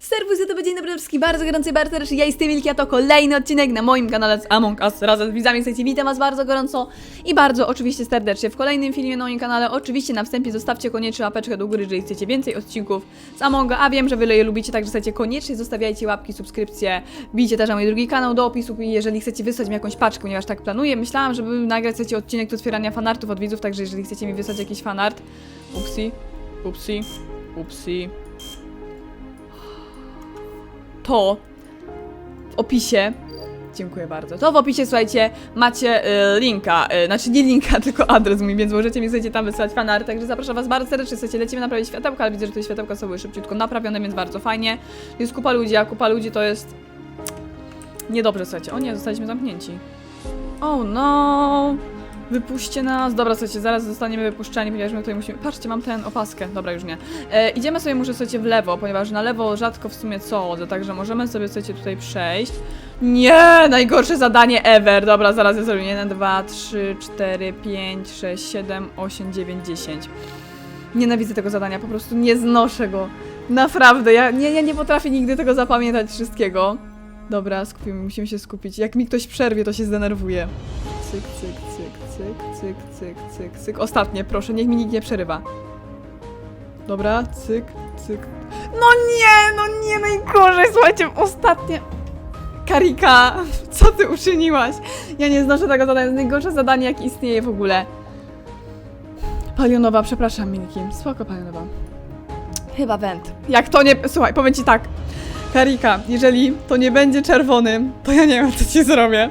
Serwus, to będzie dobry wszystkich bardzo gorący, serdecznie. Ja jestem Milki, a to kolejny odcinek na moim kanale z Among Us razem z widzami. Słuchajcie, witam was bardzo gorąco i bardzo oczywiście serdecznie w kolejnym filmie na moim kanale. Oczywiście na wstępie zostawcie koniecznie łapeczkę do góry, jeżeli chcecie więcej odcinków z Among Us, a wiem, że wy je lubicie, także chcecie koniecznie zostawiajcie łapki, subskrypcje, bijcie też na mój drugi kanał do opisu i jeżeli chcecie wysłać mi jakąś paczkę, ponieważ tak planuję, myślałam, żeby nagrać chcecie odcinek do otwierania fanartów od widzów, także jeżeli chcecie mi wysłać jakiś fanart, upsi, upsi, upsi, to w opisie. Dziękuję bardzo. To w opisie, słuchajcie, macie y, linka, y, znaczy nie linka, tylko adres mój, więc możecie mi słuchajcie tam wysłać fanart, także zapraszam was bardzo serdecznie, słuchajcie, lecimy naprawić światełka, ale widzę, że te światełka są szybciutko naprawione, więc bardzo fajnie. Jest kupa ludzi, a kupa ludzi to jest niedobrze, słuchajcie. O nie, zostaliśmy zamknięci. Oh no! Wypuśćcie nas. Dobra, słuchajcie, zaraz zostaniemy wypuszczeni, ponieważ my tutaj musimy... Patrzcie, mam ten opaskę. Dobra, już nie. E, idziemy sobie może, słuchajcie, w lewo, ponieważ na lewo rzadko w sumie co także możemy sobie, słuchajcie, tutaj przejść. Nie! Najgorsze zadanie ever! Dobra, zaraz je zrobię. 1, 2, 3, 4, 5, 6, 7, 8, 9, 10. Nienawidzę tego zadania, po prostu nie znoszę go. Naprawdę, ja nie, ja nie potrafię nigdy tego zapamiętać wszystkiego. Dobra, skupimy, musimy się skupić. Jak mi ktoś przerwie, to się zdenerwuje. Cyk, cyk, cyk, cyk, cyk, cyk, cyk. Ostatnie, proszę, niech mi nikt nie przerywa. Dobra, cyk, cyk. No nie, no nie, najgorzej, słuchajcie, ostatnie. Karika, co ty uczyniłaś? Ja nie znoszę tego zadania, to jest najgorsze zadanie, jakie istnieje w ogóle. Palionowa, przepraszam, Milki. Spoko, Palionowa. Chyba węd. Jak to nie... Słuchaj, powiem ci tak. Karika, jeżeli to nie będzie czerwony, to ja nie wiem, co ci zrobię.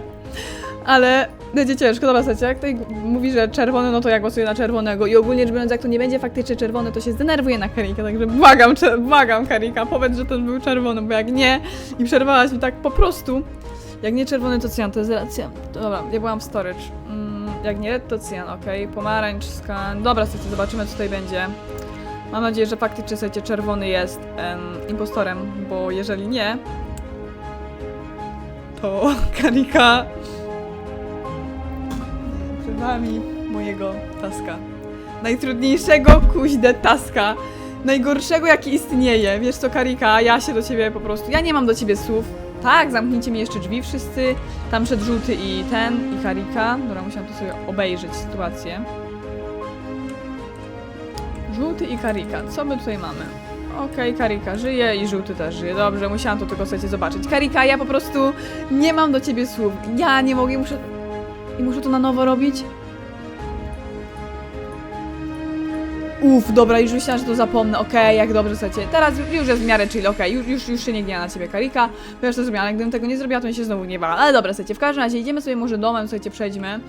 Ale będzie ciężko, dobra, słuchajcie, jak tutaj mówi, że czerwony, no to ja głosuję na czerwonego i ogólnie rzecz biorąc, jak to nie będzie faktycznie czerwony, to się zdenerwuję na Karikę, także błagam, błagam Karika, powiedz, że ten był czerwony, bo jak nie i przerwałaś mi tak po prostu, jak nie czerwony, to cyjan, to jest racja. Dobra, ja byłam w storage. Mm, jak nie red, to cyjan, okej, pomarańcz, skan, dobra, słuchajcie, zobaczymy, co tutaj będzie. Mam nadzieję, że faktycznie, słuchajcie, czerwony jest em, impostorem, bo jeżeli nie, to Karika wami mojego taska. Najtrudniejszego kuźde taska. Najgorszego jaki istnieje. Wiesz co, Karika, ja się do ciebie po prostu. Ja nie mam do ciebie słów. Tak, zamknijcie mi jeszcze drzwi wszyscy. Tam przed żółty i ten, i Karika. Dobra, musiałam tu sobie obejrzeć sytuację. Żółty i Karika. Co my tutaj mamy? Okej, Karika żyje i żółty też żyje. Dobrze, musiałam to tylko chcecie zobaczyć. Karika, ja po prostu nie mam do ciebie słów. Ja nie mogę, muszę... I muszę to na nowo robić? Uff, dobra, już myślałam, że to zapomnę. Okej, jak dobrze słuchajcie. Teraz już jest w miarę chill, okej, już, już, już się nie gniewa na ciebie Karika. Już to zrobiłam, ale gdybym tego nie zrobiła, to mi się znowu gniewała. Ale dobra, słuchajcie, w każdym razie idziemy sobie może domem, słuchajcie, przejdźmy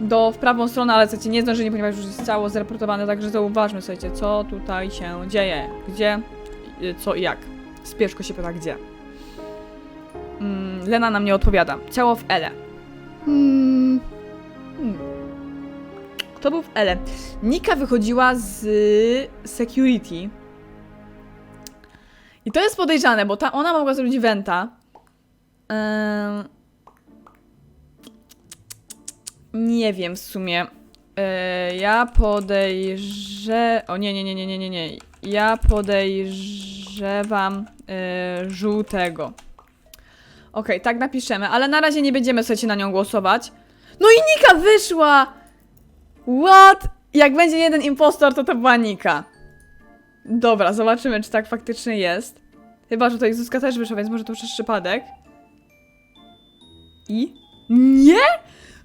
do w prawą stronę, ale słuchajcie, nie zdążyli, ponieważ już jest cało zreportowane, także zauważmy, słuchajcie, co tutaj się dzieje. Gdzie, y, co i jak. Spieszko się pyta, gdzie. Mm, Lena nam nie odpowiada. Ciało w Ele. Hmm. Kto był w Ele? Nika wychodziła z security. I to jest podejrzane, bo ta, ona mogła zrobić Venta. Ehm, nie wiem w sumie. E, ja podejrze... O nie, nie, nie, nie, nie, nie, nie. Ja podejrzewam e, żółtego. Okej, tak napiszemy, ale na razie nie będziemy słuchajcie na nią głosować. No i Nika wyszła! What? Jak będzie jeden impostor, to to była Nika. Dobra, zobaczymy, czy tak faktycznie jest. Chyba, że tutaj Zuzka też wyszła, więc może to jest przypadek. I? Nie?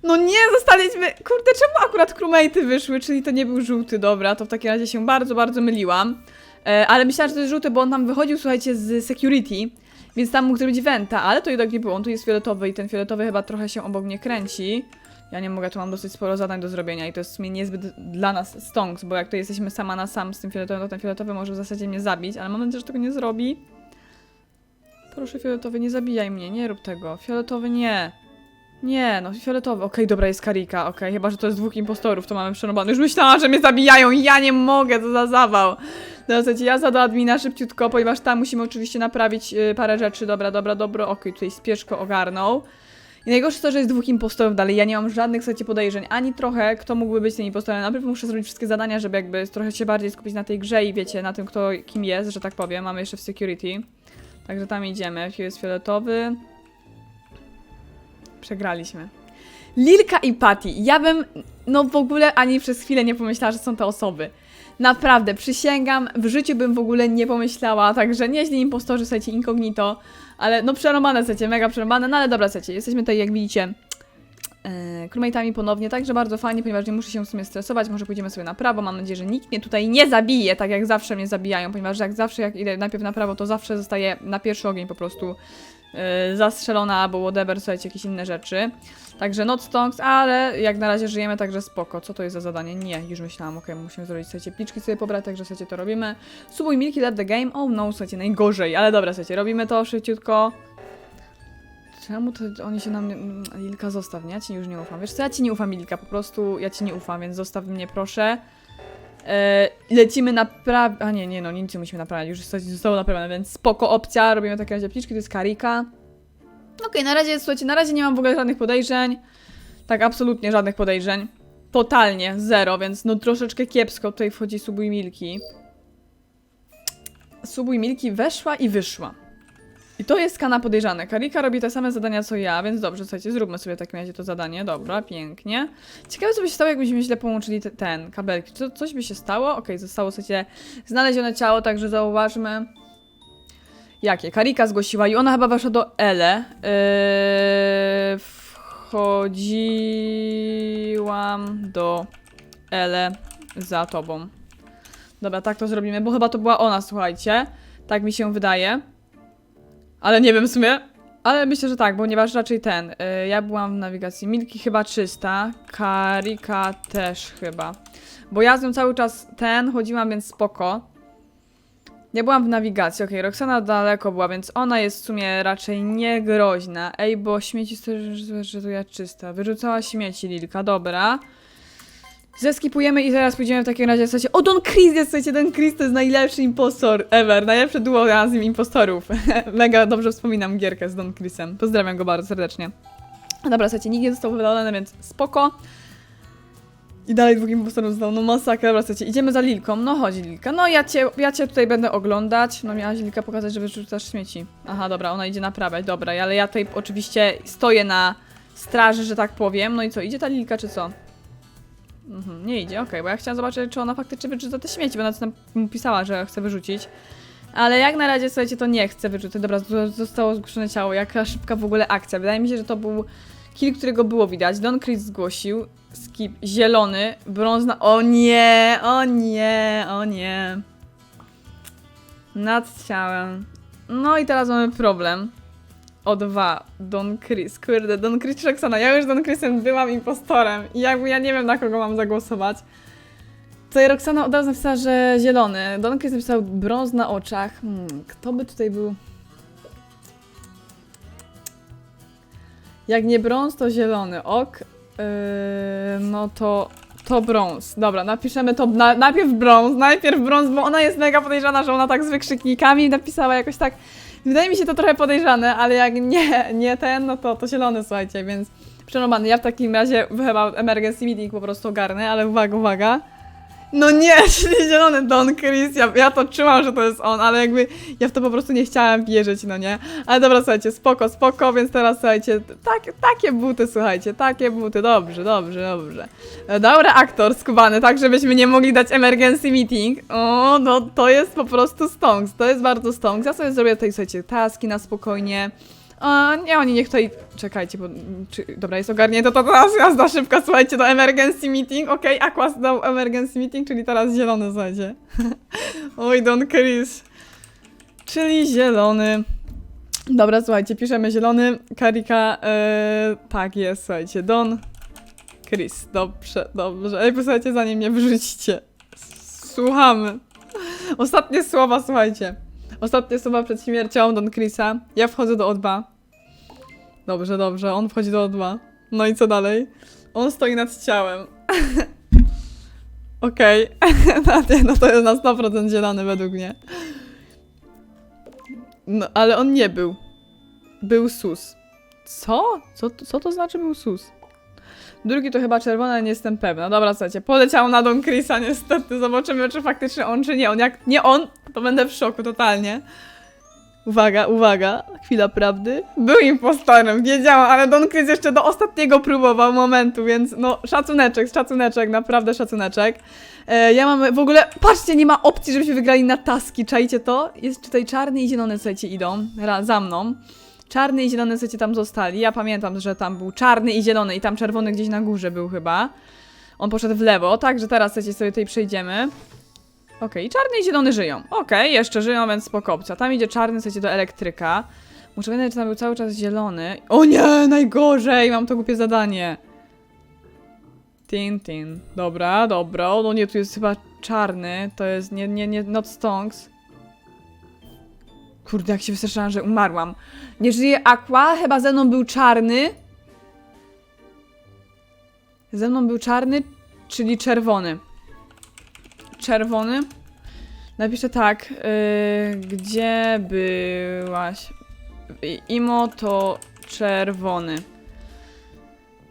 No nie, zostaliśmy... Kurde, czemu akurat crewmate'y wyszły, czyli to nie był żółty, dobra, to w takim razie się bardzo, bardzo myliłam. E, ale myślałam, że to jest żółty, bo on tam wychodził, słuchajcie, z security, więc tam mógł zrobić Venta, ale to jednak nie było, on tu jest fioletowy i ten fioletowy chyba trochę się obok mnie kręci. Ja nie mogę, tu mam dosyć sporo zadań do zrobienia i to jest w sumie niezbyt dla nas stonks, bo jak to jesteśmy sama na sam z tym fioletowym, to ten fioletowy może w zasadzie mnie zabić, ale mam nadzieję, że tego nie zrobi. Proszę fioletowy, nie zabijaj mnie, nie rób tego. Fioletowy nie. Nie, no fioletowy. Okej, dobra, jest Karika, okej, chyba, że to jest dwóch impostorów, to mamy przerąbane. Już myślałam, że mnie zabijają ja nie mogę, co za zawał. No, słuchajcie, ja za do admina szybciutko, ponieważ tam musimy oczywiście naprawić y, parę rzeczy. Dobra, dobra, dobra, okej, tutaj spieszko ogarnął. I najgorsze to, że jest dwóch impostorów dalej. Ja nie mam żadnych, słuchajcie, podejrzeń, ani trochę, kto mógłby być tym impostorem. Najpierw muszę zrobić wszystkie zadania, żeby jakby trochę się bardziej skupić na tej grze i wiecie, na tym, kto kim jest, że tak powiem. Mamy jeszcze w security. Także tam idziemy. Jest fioletowy. Przegraliśmy. Lilka i Patty. Ja bym, no w ogóle ani przez chwilę nie pomyślała, że są te osoby. Naprawdę, przysięgam, w życiu bym w ogóle nie pomyślała, także nieźli impostorzy, słuchajcie, incognito, ale no przerobane, słuchajcie, mega przerobane, no ale dobra, słuchajcie, jesteśmy tutaj, jak widzicie, e, crewmate'ami ponownie, także bardzo fajnie, ponieważ nie muszę się w sumie stresować, może pójdziemy sobie na prawo, mam nadzieję, że nikt mnie tutaj nie zabije, tak jak zawsze mnie zabijają, ponieważ jak zawsze, jak idę najpierw na prawo, to zawsze zostaję na pierwszy ogień po prostu zastrzelona albo whatever, słuchajcie, jakieś inne rzeczy. Także not stonks, ale jak na razie żyjemy, także spoko. Co to jest za zadanie? Nie, już myślałam, okej, musimy zrobić, słuchajcie, pliczki sobie pobrać, także słuchajcie, to robimy. Subuj Milki, let the game. Oh no, słuchajcie, najgorzej, ale dobra, słuchajcie, robimy to szybciutko. Czemu to oni się na mnie... Lilka, zostaw mnie, ja ci już nie ufam. Wiesz co, ja ci nie ufam, Lilka, po prostu ja ci nie ufam, więc zostaw mnie, proszę. E, lecimy naprawiać... A nie, nie, no, nic nie musimy naprawiać, już zostało naprawione, więc spoko opcja. Robimy takie razie pliczki, to jest karika. Okej, na razie, słuchajcie, na razie nie mam w ogóle żadnych podejrzeń. Tak, absolutnie żadnych podejrzeń. Totalnie, zero, więc no troszeczkę kiepsko tutaj wchodzi Subuj Milki. Subuj Milki weszła i wyszła. I to jest kana podejrzane. Karika robi te same zadania co ja, więc dobrze, słuchajcie, zróbmy sobie w takim razie to zadanie. Dobra, pięknie. Ciekawe, co by się stało, jakbyśmy źle połączyli te, ten kabelki. Co, coś by się stało? Okej, zostało, słuchajcie, znalezione ciało, także zauważmy. Jakie? Karika zgłosiła i ona chyba weszła do Ele. Yy, wchodziłam do Ele za tobą. Dobra, tak to zrobimy, bo chyba to była ona, słuchajcie. Tak mi się wydaje. Ale nie wiem w sumie. Ale myślę, że tak, ponieważ raczej ten. Yy, ja byłam w nawigacji. Milki chyba czysta. Karika też chyba. Bo ja z nią cały czas ten chodziłam, więc spoko. Ja byłam w nawigacji, okej, Roxana daleko była, więc ona jest w sumie raczej niegroźna. Ej, bo śmieci, że to ja czysta. Wyrzucała śmieci Lilka, dobra. Zeskipujemy i teraz pójdziemy w takim razie, słuchajcie, o Don Chris jest, słuchajcie, Don Chris to jest najlepszy impostor ever, najlepsze duo razem impostorów. Mega dobrze wspominam gierkę z Don Chrisem, pozdrawiam go bardzo serdecznie. Dobra, słuchajcie, nikt nie został wydalony, więc spoko. I dalej dwóch impostorów został, no masakra, dobra, słuchajcie, idziemy za Lilką, no chodź Lilka, no ja cię, ja cię tutaj będę oglądać, no miałaś Lilka pokazać, że wyrzucasz śmieci. Aha, dobra, ona idzie naprawiać, dobra, ale ja tutaj oczywiście stoję na straży, że tak powiem, no i co, idzie ta Lilka czy co? Mhm, nie idzie, okej, bo ja chciałam zobaczyć, czy ona faktycznie wyrzuca te śmieci, bo ona tam pisała, że chce wyrzucić. Ale jak na razie, słuchajcie, to nie chce wyrzucać. Dobra, zostało zgłoszone ciało. Jaka szybka w ogóle akcja. Wydaje mi się, że to był kill, którego było widać. Don Chris zgłosił. Skip. Zielony. Brązna. O nie! O nie! O nie! Nad ciałem. No i teraz mamy problem. O dwa. Don Chris. Kurde, Don Chris Roxana. Ja już Don Chrisem byłam impostorem. I jakby ja nie wiem, na kogo mam zagłosować. Tutaj Roxana od razu napisała, że zielony. Don Chris napisał brąz na oczach. Hmm, kto by tutaj był? Jak nie brąz, to zielony. Ok. Yy, no to. To brąz. Dobra, napiszemy to. Na, najpierw brąz, najpierw brąz, bo ona jest mega podejrzana, że ona tak z wykrzyknikami napisała jakoś tak. Wydaje mi się to trochę podejrzane, ale jak nie, nie ten, no to, to zielony, słuchajcie, więc przerobany. Ja w takim razie chyba emergency meeting po prostu ogarnę, ale uwaga, uwaga. No nie, czyli zielony Don Chris, ja, ja to czułam, że to jest on, ale jakby ja w to po prostu nie chciałam wierzyć, no nie? Ale dobra, słuchajcie, spoko, spoko, więc teraz słuchajcie, tak, takie buty, słuchajcie, takie buty, dobrze, dobrze, dobrze. E, Dobra, aktor skubany, tak żebyśmy nie mogli dać emergency meeting. O, no to jest po prostu stonks, to jest bardzo stonks. Ja sobie zrobię tutaj, słuchajcie, taski na spokojnie. O, nie, oni niech tutaj. Czekajcie, bo. Czy, dobra, jest ogarnięte, to teraz jazda szybka, słuchajcie, do emergency meeting. Okej, Aquas dał emergency meeting, czyli teraz zielony, słuchajcie. Oj, Don Chris. Czyli zielony. Dobra, słuchajcie, piszemy zielony. Karika, e, tak jest, słuchajcie, Don Chris. Dobrze, dobrze. Ej, posłuchajcie, zanim mnie wyrzucicie. Słuchamy. Ostatnie słowa, słuchajcie. Ostatnie słowa przed śmiercią Don Chrisa. Ja wchodzę do O2. Dobrze, dobrze, on wchodzi do O2. No i co dalej? On stoi nad ciałem. Okej. no, nie, no to jest na 100% zielony według mnie. No, ale on nie był. Był sus. Co? Co, co to znaczy był sus? Drugi to chyba czerwony, ale nie jestem pewna. Dobra, słuchajcie, poleciał na Don Chrisa niestety. Zobaczymy, czy faktycznie on, czy nie on. Jak nie on, to będę w szoku totalnie. Uwaga, uwaga, chwila prawdy. Był impostorem, wiedziałam, ale Don Chris jeszcze do ostatniego próbował momentu, więc no szacuneczek, szacuneczek, naprawdę szacuneczek. E, ja mam w ogóle, patrzcie, nie ma opcji, żebyśmy wygrali na taski, czajcie to? Jest tutaj czarny i zielony, słuchajcie, idą ra, za mną. Czarny i zielony, słuchajcie, tam zostali. Ja pamiętam, że tam był czarny i zielony i tam czerwony gdzieś na górze był chyba. On poszedł w lewo, także teraz, sobie tutaj przejdziemy. Okej, czarny i zielony żyją. Okej, jeszcze żyją, więc spoko opcja. Tam idzie czarny, słuchajcie, do elektryka. Muszę pamiętać, że tam był cały czas zielony. O nie, najgorzej! Mam to głupie zadanie. Tin, tin. Dobra, dobra. No nie, tu jest chyba czarny. To jest nie, nie, nie, not stonks. Kurde, jak się wystraszyłam, że umarłam. Nie żyje Aqua, chyba ze mną był czarny. Ze mną był czarny, czyli czerwony. Czerwony. Napiszę tak. Yy, gdzie byłaś? Imo to czerwony.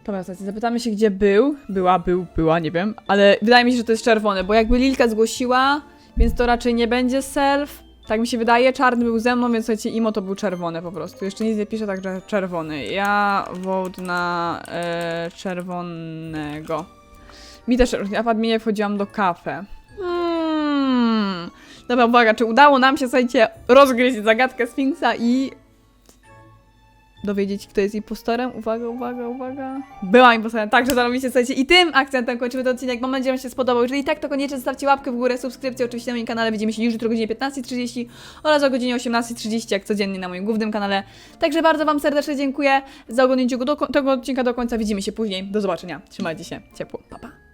Dobra, słuchajcie, zapytamy się, gdzie był. Była, był, była, nie wiem. Ale wydaje mi się, że to jest czerwony, bo jakby Lilka zgłosiła, więc to raczej nie będzie self. Tak mi się wydaje. Czarny był ze mną, więc słuchajcie, Imo to był czerwony po prostu. Jeszcze nic nie pisze, także czerwony. Ja vote na e, czerwonego. Mi też, ja w adminie wchodziłam do kafe. Hmm. Dobra, uwaga, czy udało nam się, słuchajcie, rozgryźć zagadkę Sfinksa i dowiedzieć, kto jest impostorem? Uwaga, uwaga, uwaga. Była impostorem, także zarobicie, słuchajcie, i tym akcentem kończymy ten odcinek. Mam nadzieję, że się spodobał. Jeżeli tak, to koniecznie zostawcie łapkę w górę, subskrypcję oczywiście na moim kanale. Widzimy się już jutro o godzinie 15.30 oraz o godzinie 18.30, jak codziennie na moim głównym kanale. Także bardzo Wam serdecznie dziękuję za do, tego odcinka do końca. Widzimy się później. Do zobaczenia. Trzymajcie się. Ciepło. Pa, pa.